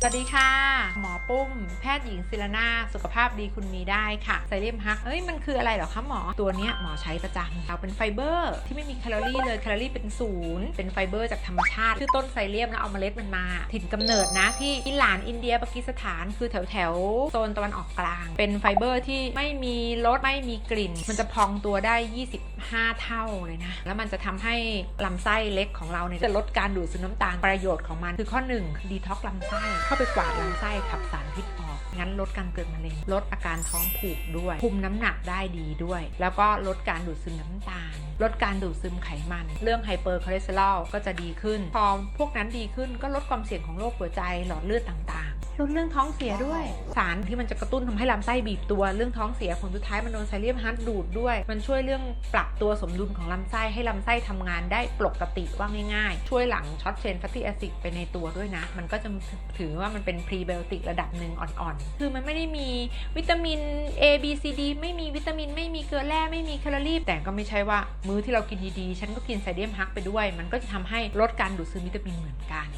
สวัสดีค่ะ หมอปุ้ม แพทย์หญิงศิรนาสุขภาพดีคุณมีได้ค่ะไซเลียมฮักเอ้ยมันคืออะไรหรอคะหมอตัวเนี้ยหมอใช้ประจำเราเป็นไฟเบอร์ ที่ไม่มีแคลอรี่เลย แคลอรี่เป็นศูนย์เป็นไฟเบอร์จากธรรมชาติ คือต้นไซเลียมแล้วเอาเมล็ดมันมา ถิ่นกำเนิดนะที่อิหร่านอินเดียปากีสถานคือแถวแถวโซนตะวันออกกลาง เป็นไฟเบอร์ที่ไม่มีรสไม่มีกลิ่น มันจะพองตัวได้ 25 เท่าเลยนะแล้วมันจะทำให้ลำไส้เล็กของเราเนี่ยจะลดการดูดซึมน้ำตาลประโยชน์ของมันคือข้อ1ดีท็อกลำไส้เข้าไปกวาดลำไส้ขับสารพิษออก งั้นลดการเกิดมะเร็ง ลดอาการท้องผูกด้วย คุมน้ำหนักได้ดีด้วย แล้วก็ลดการดูดซึมน้ำตาล ลดการดูดซึมไขมัน เรื่องไฮเปอร์คอเลสเตอรอลก็จะดีขึ้น พอพวกนั้นดีขึ้นก็ลดความเสี่ยงของโรคหัวใจหลอดเลือดต่างๆ ลดเรื่องท้องเสียด้วย สารที่มันจะกระตุ้นทำให้ลำไส้บีบตัว เรื่องท้องเสียผลสุดท้ายมันโดนไซเลียมฮัตดูดด้วย มันช่วยเรื่องปรับตัวสมดุลของลำไส้ให้ลำไส้ทำงานได้ปกติว่าง่ายๆ ช่วยหลังช็อตเชนฟัตติแอซิดไปในตัวด้วยนะ มันก็จะถือว่ามันเป็นพรีไบโอติกระดับหนึ่งอ่อนๆ คือมันไม่ได้มีวิตามิน A B C D ไม่มีวิตามิน ไม่มีเกลือแร่ไม่มีแคลอรี่ แต่ก็ไม่ใช่ว่ามื้อที่เรากินดีๆ ฉันก็กินไซเลียมฮักไปด้วย มันก็จะทำให้ลดการดูดซึมวิตามินเหมือนกัน